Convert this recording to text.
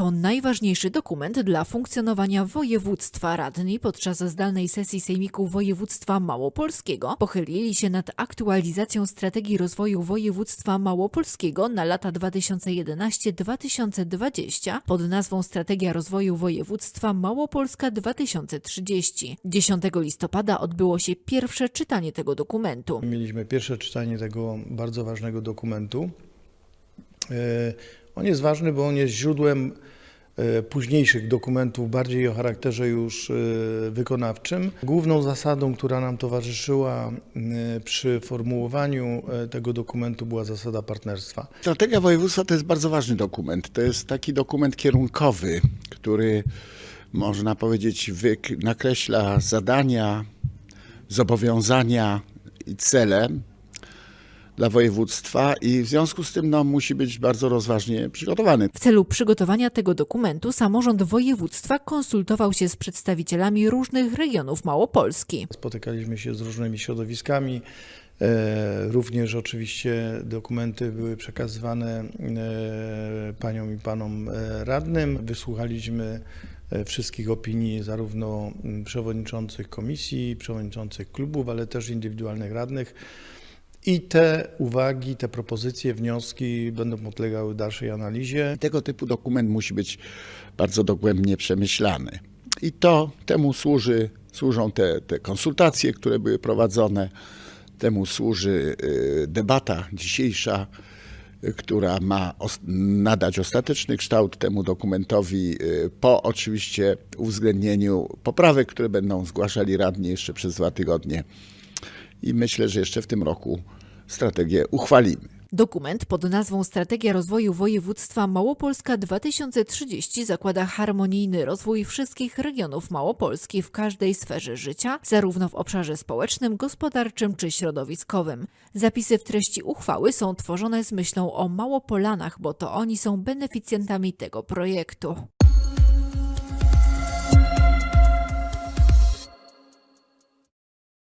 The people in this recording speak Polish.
To najważniejszy dokument dla funkcjonowania województwa. Radni podczas zdalnej sesji Sejmiku Województwa Małopolskiego pochylili się nad aktualizacją strategii rozwoju województwa małopolskiego na lata 2011-2020 pod nazwą Strategia rozwoju województwa Małopolska 2030. 10 listopada odbyło się pierwsze czytanie tego dokumentu. Mieliśmy pierwsze czytanie tego bardzo ważnego dokumentu. On jest ważny, bo on jest źródłem e, późniejszych dokumentów, bardziej o charakterze już e, wykonawczym. Główną zasadą, która nam towarzyszyła e, przy formułowaniu tego dokumentu była zasada partnerstwa. Strategia województwa to jest bardzo ważny dokument. To jest taki dokument kierunkowy, który można powiedzieć nakreśla zadania, zobowiązania i cele dla województwa i w związku z tym no, musi być bardzo rozważnie przygotowany. W celu przygotowania tego dokumentu samorząd województwa konsultował się z przedstawicielami różnych regionów Małopolski. Spotykaliśmy się z różnymi środowiskami. E, Również oczywiście dokumenty były przekazywane e, paniom i panom e, radnym. Wysłuchaliśmy wszystkich opinii zarówno przewodniczących komisji, przewodniczących klubów, ale też indywidualnych radnych. I te uwagi, te propozycje, wnioski będą podlegały dalszej analizie. Tego typu dokument musi być bardzo dogłębnie przemyślany. I to temu służy, służą te, te konsultacje, które były prowadzone, temu służy y, debata dzisiejsza, y, która ma nadać ostateczny kształt temu dokumentowi, y, po oczywiście uwzględnieniu poprawek, które będą zgłaszali radni jeszcze przez dwa tygodnie. I myślę, że jeszcze w tym roku strategię uchwalimy. Dokument pod nazwą Strategia rozwoju województwa Małopolska 2030 zakłada harmonijny rozwój wszystkich regionów Małopolski w każdej sferze życia, zarówno w obszarze społecznym, gospodarczym czy środowiskowym. Zapisy w treści uchwały są tworzone z myślą o Małopolanach, bo to oni są beneficjentami tego projektu.